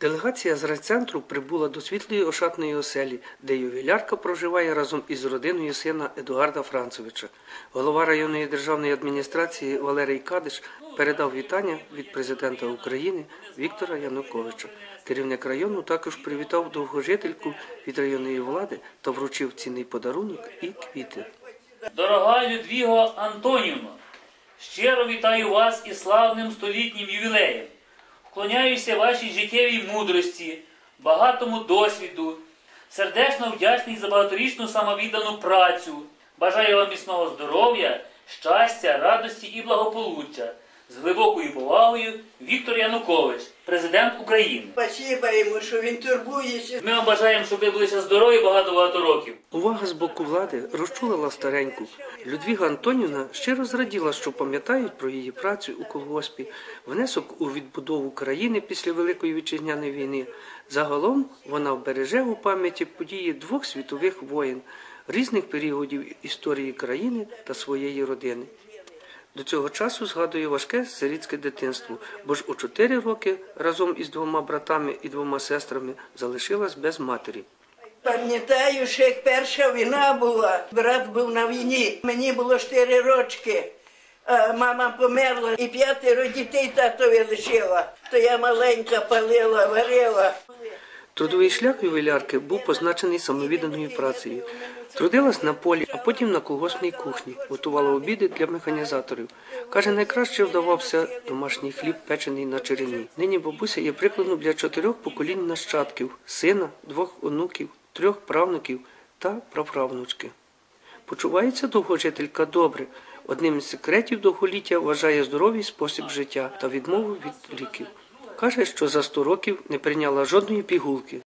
Делегація з райцентру прибула до світлої ошатної оселі, де ювілярка проживає разом із родиною сина Едуарда Францовича. Голова районної державної адміністрації Валерій Кадиш передав вітання від президента України Віктора Януковича. Керівник району також привітав довгожительку від районної влади та вручив цінний подарунок і квіти. Дорога Людвіго Антонівно, щиро вітаю вас із славним столітнім ювілеєм. Вклоняюся вашій життєвій мудрості, багатому досвіду, сердечно вдячний за багаторічну самовіддану працю. Бажаю вам міцного здоров'я, щастя, радості і благополуччя. З глибокою повагою Віктор Янукович, президент України. Спасибо йому, що він турбується. Ми вам бажаємо, щоб ви були ще здорові багато-багато років. Увага з боку влади розчулила стареньку. Людвіга Антонівна щиро зраділа, що пам'ятають про її працю у колгоспі, внесок у відбудову країни після Великої вітчизняної війни. Загалом вона вбереже у пам'яті події двох світових воєн, різних періодів історії країни та своєї родини. До цього часу згадує важке сирітське дитинство, бо ж у чотири роки разом із двома братами і двома сестрами залишилась без матері. Пам'ятаю, що як перша війна була, брат був на війні. Мені було 4 рочки. Мама померла і п'ятеро дітей татові лишила. То я маленька палила, варила. Трудовий шлях ювілярки був позначений самовідданою працею. Трудилась на полі, а потім на колгоспній кухні, готувала обіди для механізаторів. Каже, найкраще вдавався домашній хліб, печений на черені. Нині бабуся є прикладом для чотирьох поколінь нащадків, сина, двох онуків, трьох правнуків та праправнучки. Почувається довгожителька добре. Одним із секретів довголіття вважає здоровий спосіб життя та відмову від ліків. Каже, що за сто років не прийняла жодної пігулки.